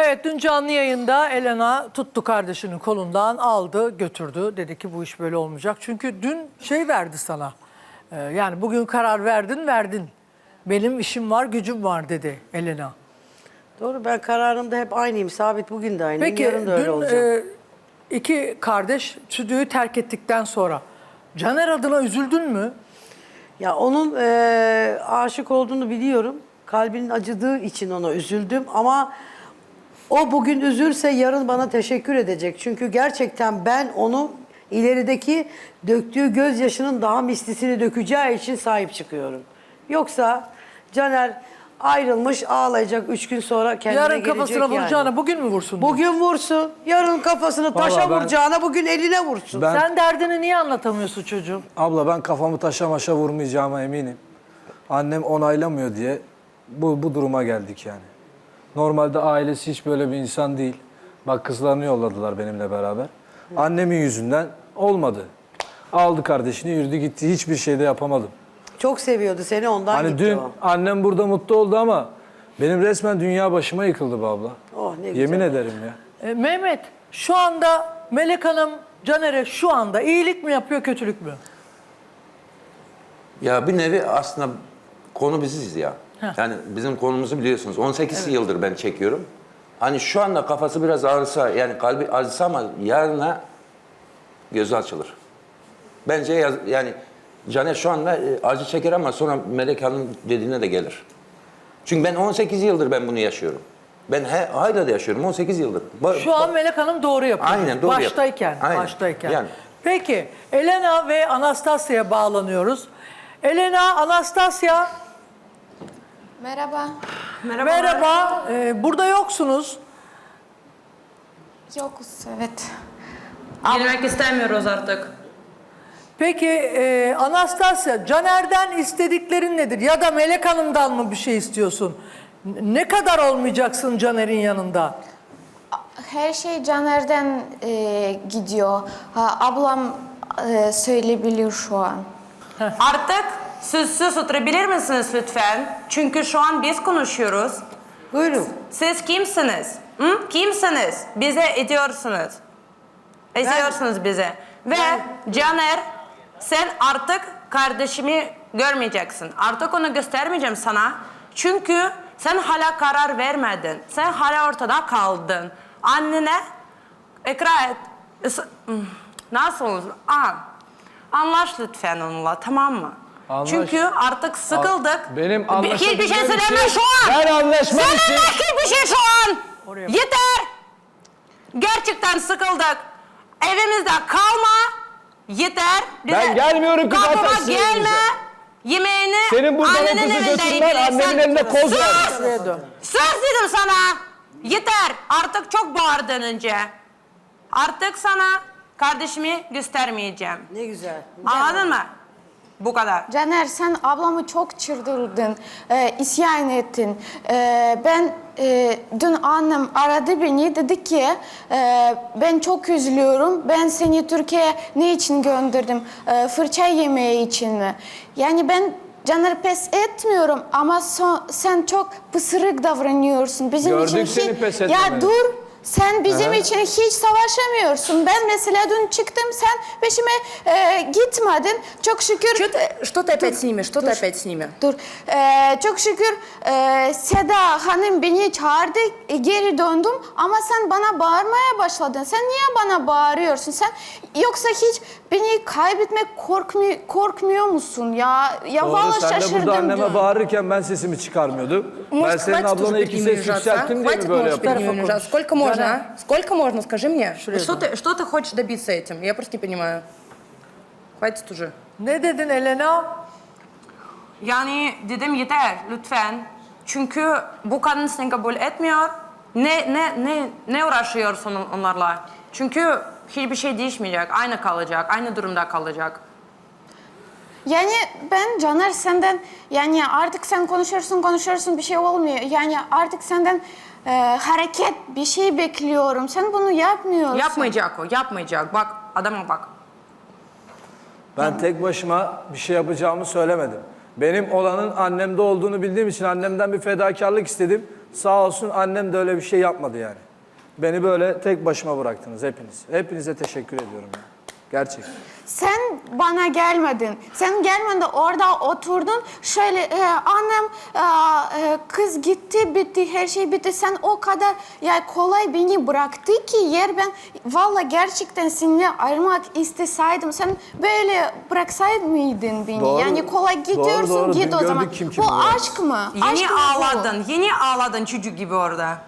Evet dün canlı yayında Elena tuttu kardeşinin kolundan aldı götürdü. Dedi ki bu iş böyle olmayacak. Çünkü dün şey verdi sana. Ee, yani bugün karar verdin verdin. Benim işim var gücüm var dedi Elena. Doğru ben kararımda hep aynıyım. Sabit bugün de aynıyım. Peki Yarın da öyle dün olacak. e, iki kardeş stüdyoyu terk ettikten sonra Caner adına üzüldün mü? Ya onun e, aşık olduğunu biliyorum. Kalbinin acıdığı için ona üzüldüm ama o bugün üzülse yarın bana teşekkür edecek. Çünkü gerçekten ben onu ilerideki döktüğü gözyaşının daha mislisini dökeceği için sahip çıkıyorum. Yoksa Caner ayrılmış ağlayacak üç gün sonra kendine Yarın gelecek kafasına yani. vuracağına bugün mü vursun? Bugün vursun, yarın kafasını taşa Vallahi ben- vuracağına bugün eline vursun. Ben- Sen derdini niye anlatamıyorsun çocuğum? Abla ben kafamı taşa maşa vurmayacağıma eminim. Annem onaylamıyor diye bu, bu duruma geldik yani. Normalde ailesi hiç böyle bir insan değil. Bak kızlarını yolladılar benimle beraber. Annemin yüzünden olmadı. Aldı kardeşini yürüdü gitti. Hiçbir şey de yapamadım. Çok seviyordu seni ondan Hani gitti dün o. annem burada mutlu oldu ama benim resmen dünya başıma yıkıldı be abla. Oh, ne güzel. Yemin ederim ya. E, Mehmet şu anda Melek Hanım Caner'e şu anda iyilik mi yapıyor kötülük mü? Ya bir nevi aslında konu biziz ya. Yani bizim konumuzu biliyorsunuz. 18 yıldır ben çekiyorum. Hani şu anda kafası biraz ağrısa yani kalbi acısa ama yarına gözü açılır. Bence yaz- yani Caner şu anda e, acı çeker ama sonra Melek Hanım dediğine de gelir. Çünkü ben 18 yıldır ben bunu yaşıyorum. Ben he, hala da yaşıyorum 18 yıldır. Ba- Şu an Melek Hanım doğru yapıyor. Aynen, doğru. Baştayken, Aynen. baştayken. Yani. Peki Elena ve Anastasya'ya bağlanıyoruz. Elena, Anastasya Merhaba. merhaba. Ee, burada yoksunuz. Yokuz evet. Gelmek istemiyoruz artık. Peki e, Anastasya, Caner'den istediklerin nedir? Ya da Melek Hanım'dan mı bir şey istiyorsun? N- Ne kadar olmayacaksın Caner'in yanında? Her şey Caner'den e, gidiyor. Ha, ablam e, söyleyebilir şu an. Artık siz oturabilir misiniz lütfen? Çünkü şu an biz konuşuyoruz. Buyurun. Siz kimsiniz? Hı? Kimsiniz? Bize ediyorsunuz. Ediyorsunuz bize. Ve Caner sen artık kardeşimi görmeyeceksin. Artık onu göstermeyeceğim sana. Çünkü sen hala karar vermedin. Sen hala ortada kaldın. Annene ikra et. Is- Hmm, Nasıl olur? Aa, anlaş lütfen onunla tamam mı? Anlaş. Çünkü artık sıkıldık. Benim Bir- Hiçbir şey anlaşabilmem söyleme için- şu an. Ben anlaşmam için- Söyleme hiçbir şey şu an. Yeter. Gerçekten sıkıldık. Evimizde kalma. Yeter. Bize Ben gelmiyorum zaten kapıma gelme. evinize. Yemeğini Senin buradan annenin kızı evinde götürdüler, yiyeceksin. annemin eline koz Sus! Şuraya dön. Söz dedim sana. Yeter. Artık çok bağırdın önce. Artık sana kardeşimi göstermeyeceğim. Ne güzel. Anladın mı? Bu kadar. Caner sen ablamı çok çıldırdın, e, isyan ettin. E, ben e, dün annem aradı beni dedi ki e, ben çok üzülüyorum. Ben seni Türkiye'ye ne için gönderdim? E, fırça yemeği için mi? Yani ben Caner pes etmiyorum ama son, sen çok pısırık davranıyorsun. Bizim Gördük için seni hiç- pes Ya etmemeni. dur. Sen bizim Aha. için hiç savaşamıyorsun. Ben mesela dün çıktım, sen peşime e, gitmedin. Çok şükür... Что ты, что ты опять с ними? Что ты опять с ними? Dur. Ee, çok şükür e, Seda Hanım beni çağırdı, e, geri döndüm ama sen bana bağırmaya başladın. Sen niye bana bağırıyorsun? Sen yoksa hiç beni kaybetmek korkmuyor, korkmuyor musun ya? Ya Doğru, vallahi sen de şaşırdım burada anneme dün. bağırırken ben sesimi çıkarmıyordum. Ben Может, senin хватит уже ablana перед iki ними ses унижаться, а? yükselttim diye mi Хватит, böyle может, перед yapıyorsun? ними унижаться. Сколько можно, а? Сколько можно, скажи мне? Что ты, что ты хочешь добиться этим? Я просто не понимаю. Хватит уже. Ne dedin Elena? Yani dedim yeter lütfen. Çünkü bu kadın seni kabul etmiyor. Ne ne ne ne uğraşıyorsun onlarla? Çünkü hiçbir şey değişmeyecek. Aynı kalacak. Aynı durumda kalacak. Yani ben Caner senden yani artık sen konuşuyorsun konuşuyorsun bir şey olmuyor. Yani artık senden e, hareket bir şey bekliyorum. Sen bunu yapmıyorsun. Yapmayacak o. Yapmayacak. Bak adama bak. Ben tek başıma bir şey yapacağımı söylemedim. Benim olanın annemde olduğunu bildiğim için annemden bir fedakarlık istedim. Sağ olsun annem de öyle bir şey yapmadı yani. Beni böyle tek başıma bıraktınız hepiniz. Hepinize teşekkür ediyorum ya. Gerçekten. Sen bana gelmedin. Sen gelmeden orada oturdun. Şöyle e, annem e, e, kız gitti bitti her şey bitti. Sen o kadar ya kolay beni bıraktı ki yer ben valla gerçekten seninle ayrılmak isteseydim. Sen böyle bıraksaydın mıydın beni? Doğru. Yani kolay gidiyorsun doğru. git Dün o zaman. kim kimi Bu aşk mı? Yeni aşk mı bu? ağladın, yeni ağladın çocuk gibi orada.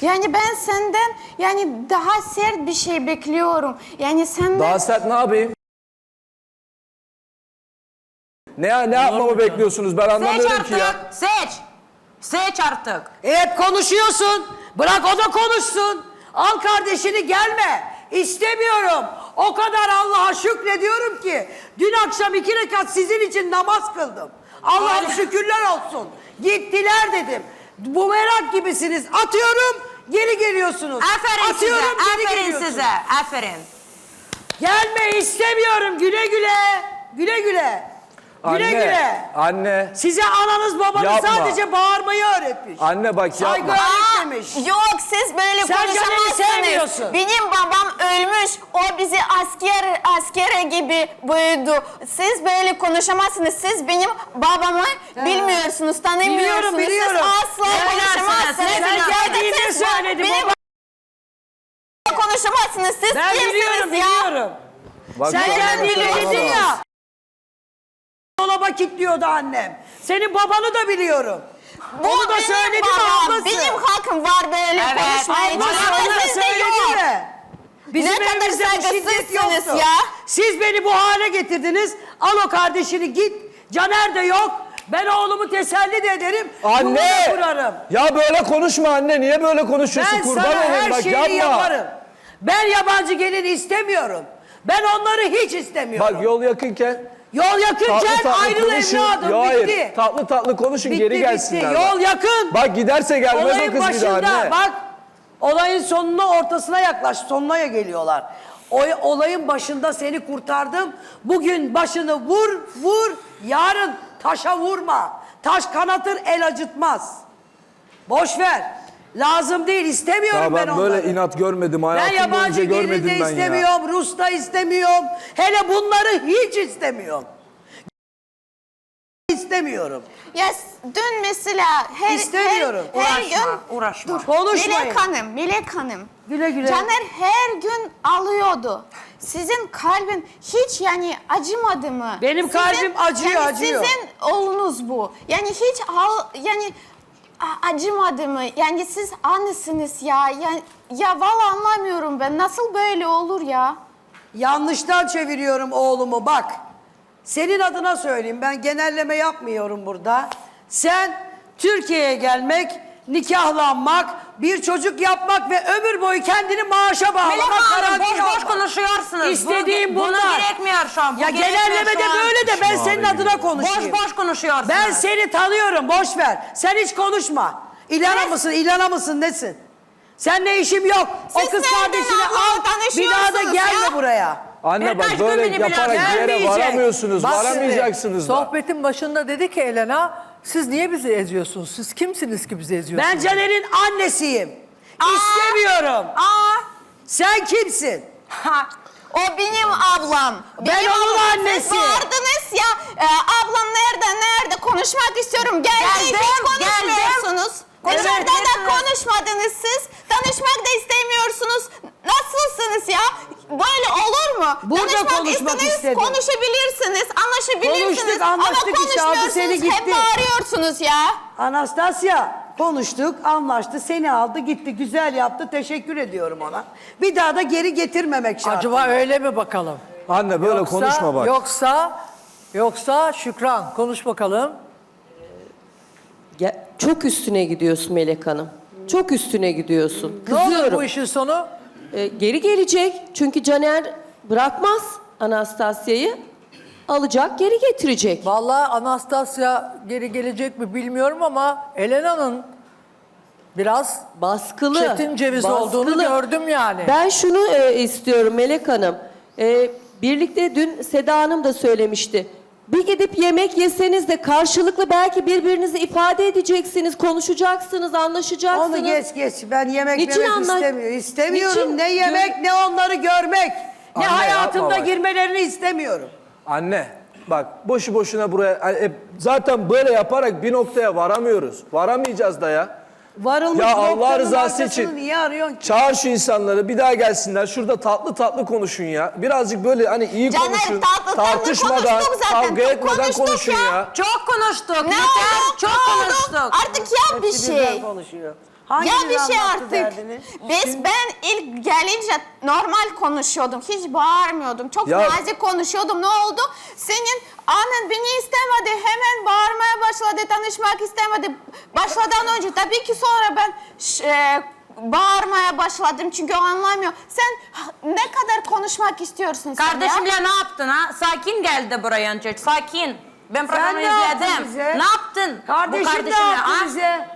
Yani ben senden yani daha sert bir şey bekliyorum. Yani senden Daha sert ne yapayım? Ne, ne yapmamı bekliyorsunuz ben Seç anlamıyorum ki ya. artık, seç. Seç artık. Evet konuşuyorsun. Bırak o da konuşsun. Al kardeşini gelme. İstemiyorum. O kadar Allah'a şükrediyorum ki. Dün akşam iki rekat sizin için namaz kıldım. Allah'ım şükürler olsun. Gittiler dedim. Bu merak gibisiniz. Atıyorum geri geliyorsunuz. Aferin Atıyorum size, geri aferin geliyorsunuz. size, aferin. Gelme istemiyorum güle güle. Güle güle. Güle Anne, güle. anne, Size ananız babanız Yapma. sadece bağırmayı öğretmiş. anne bak Saygı yapma. öğretmemiş. Yok siz böyle Sen konuşamazsınız. Sevmiyorsun. Benim babam ölmüş. O bizi asker askere gibi büyüdü. Siz böyle konuşamazsınız. Siz benim babamı bilmiyorsunuz, tanımıyorsunuz. Biliyorum, biliyorum. Siz asla Ne konuşamazsınız. ne Ya da biliyorsunuz? siz Sen söyledi, benim konuşamazsınız. Siz Ben kimsiniz biliyorum, ya? biliyorum. Bak, Sen bak, kendini bak, bak, dedin ya. Dolaba kilitliyordu annem. Senin babanı da biliyorum. Bu Onu da benim söyledi mi babam. ablası? Benim hakkım var böyle Evet, konuşmaya. Ablası onu da söyledi mi? Bizim Ne kadar saygısızsınız yoktu. ya. Siz beni bu hale getirdiniz. Al o kardeşini git. Caner de yok. Ben oğlumu teselli de ederim. Anne! Kurarım. Ya böyle konuşma anne. Niye böyle konuşuyorsun? Ben Kurban sana olayım her bak şeyi yapma. yaparım. Ben yabancı gelin istemiyorum. Ben onları hiç istemiyorum. Bak yol yakınken Yol tatlı yakınken tatlı ayrıl konuşun. evladım Yo, hayır, bitti. tatlı tatlı konuşun bitti, geri bitti. gelsinler. bak. Yol yakın. Bak giderse gelmez o Olayın kız bir daha başında anne. bak olayın sonuna ortasına yaklaş sonuna ya geliyorlar. O olayın başında seni kurtardım. Bugün başını vur vur yarın taşa vurma. Taş kanatır el acıtmaz. Boş ver. Lazım değil istemiyorum Ya ben, ben onları. böyle inat görmedim. Ben Hayatım boyunca yabancı gelin görmedim de ben ya. istemiyorum, Rus da istemiyorum. Hele bunları hiç istemiyorum. İstemiyorum. Ya dün mesela her, İstemiyorum. her, her Uğraşma, gün uğraşma. Konuşmayın. Melek Hanım, Melek Hanım. Güle güle. Caner her gün alıyordu. Sizin kalbin hiç yani acımadı mı? Benim Sizin- kalbim acıyor, yani acıyor. Sizin oğlunuz bu. Yani hiç al, yani a- acımadı mı? Yani siz annesiniz ya. Yani, ya vallahi anlamıyorum ben. Nasıl böyle olur ya? Yanlıştan çeviriyorum oğlumu bak. Senin adına söyleyeyim ben genelleme yapmıyorum burada. Sen Türkiye'ye gelmek, nikahlanmak, bir çocuk yapmak ve ömür boyu kendini maaşa bağlamak Melek Hanım kararı boş boş konuşuyorsunuz. İstediğim bu, bunlar. Bunu gerekmiyor şu an. bu Ya gerekmiyor genellemede şu an. böyle de ben senin adına konuşayım. Boş boş konuşuyorsunuz. Ben seni tanıyorum boş ver. Sen hiç konuşma. İlana Siz- mısın, İlana mısın nesin? Seninle işim yok. o Siz kız nereden kardeşini al. tanışıyorsunuz Bir daha da gelme ya? buraya. Anne bak böyle gün beni yaparak bir yere gelmeyecek. varamıyorsunuz. Bak şimdi, varamayacaksınız da. Sohbetin başında dedi ki Elena siz niye bizi eziyorsunuz? Siz kimsiniz ki bizi eziyorsunuz? Ben Caner'in annesiyim. İstemiyorum. Aa, Sen kimsin? Ha, o benim ablam. Ben benim onun ablam. annesi. Siz vardınız ya. e, ablam nerede nerede konuşmak istiyorum. Geldi Geldim, hiç konuşmuyorsunuz. Evet, Dışarıda da evet. konuşmadınız siz. Tanışmak da istemiyorsunuz. Nasılsınız ya? Burada Tanışmak konuşmak istediniz, istedim. Konuşabilirsiniz, anlaşabilirsiniz. Konuştuk, anlaştık Ama işte, aldı konuşmuyorsunuz, seni hep gitti. bağırıyorsunuz ya. Anastasya konuştuk, anlaştı, seni aldı, gitti, güzel yaptı. Teşekkür ediyorum ona. Bir daha da geri getirmemek şartıyla. Acaba öyle mi bakalım? Anne böyle Yoksa- konuşma bak. Yoksa, yoksa Şükran konuş bakalım. Ya, çok üstüne gidiyorsun Melek Hanım. Çok üstüne gidiyorsun. Ne olur Kızıyorum. bu işin sonu? Ee, geri gelecek. Çünkü Caner bırakmaz Anastasya'yı. Alacak, geri getirecek. Vallahi Anastasya geri gelecek mi bilmiyorum ama Elena'nın biraz Baskılı. çetin ceviz olduğunu baskılı. gördüm yani. Ben şunu e, istiyorum Melek Hanım. E, birlikte dün Seda Hanım da söylemişti. Bir gidip yemek yeseniz de karşılıklı belki birbirinizi ifade edeceksiniz, konuşacaksınız, anlaşacaksınız. Onu geç geç. Ben yemek Niçin yemek anla- istemiyorum. İstemiyorum Niçin? ne yemek ne onları görmek. Ne Anne, hayatımda yapma bak. girmelerini istemiyorum. Anne bak boşu boşuna buraya hani hep- zaten böyle yaparak bir noktaya varamıyoruz. Varamayacağız da ya. Varılmış Ya Allah noktanın rızası arkasını için Niye arıyorsun ki? Çağır şu insanları bir daha gelsinler. Şurada tatlı tatlı konuşun ya. Birazcık böyle hani iyi Caner, konuşun. tatlı tatlı Tartışmadan, konuştuk zaten. kavga Çok etmeden konuştuk konuşun ya. ya. Çok konuştuk. Ne Yeter. oldu? Çok Ne oldu? konuştuk. Artık yap bir Hepsi birden şey. konuşuyor. Ya Hanginiz bir şey artık. derdini? Biz ben ilk gelince normal konuşuyordum. Hiç bağırmıyordum. Çok Ya- nazik konuşuyordum. Ne oldu? Senin annen beni istemedi. Hemen bağırmaya başladı. Tanışmak istemedi. Başladan önce tabii ki sonra ben e, bağırmaya başladım. Çünkü o anlamıyor. Sen ne kadar konuşmak istiyorsun sen ya? Kardeşimle ne yaptın ha? Sakin geldi buraya önce. Sakin. Ben programı ne izledim. Ne yaptın? Kardeşin Bu ne kardeşimle, yaptı ha? bize?